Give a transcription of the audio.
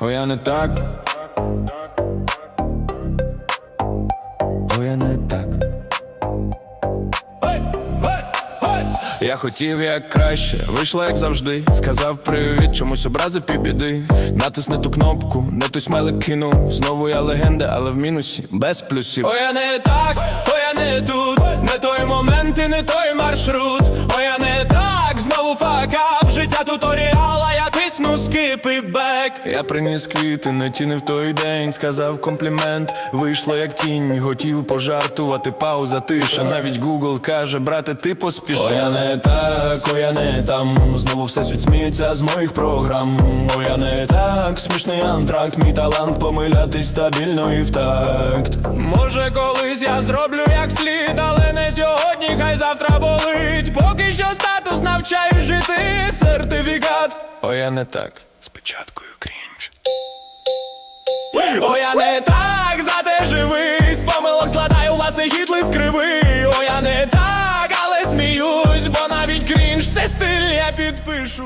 О, я не так. О, я не так. Я хотів як краще, вийшло як завжди. Сказав привіт, чомусь образив півбіди. Натисни ту кнопку, не той смелик кинув. Знову я легенда, але в мінусі, без плюсів. О, я не так, о, я не тут, не той момент і не той маршрут. О, я не так, знову факап, життя туторіала, скип бек. Я приніс квіти, не ті не в той день. Сказав комплімент, вийшло як тінь, хотів пожартувати, пауза, тиша. Навіть Google каже, брате, ти поспішай. О, я не так, о, я не там. Знову все світ сміється з моїх програм. О, я не так, смішний антракт, мій талант помилятись стабільно і в такт. Може, колись я зроблю як слід, але не сьогодні, хай завтра болить. Поки що статус навчаю не так. Спочатку крінж. О, я не так, зате живий, з помилок складаю власний хіт-лист. О, я не так, але сміюсь, бо навіть крінж це стиль я підпишу.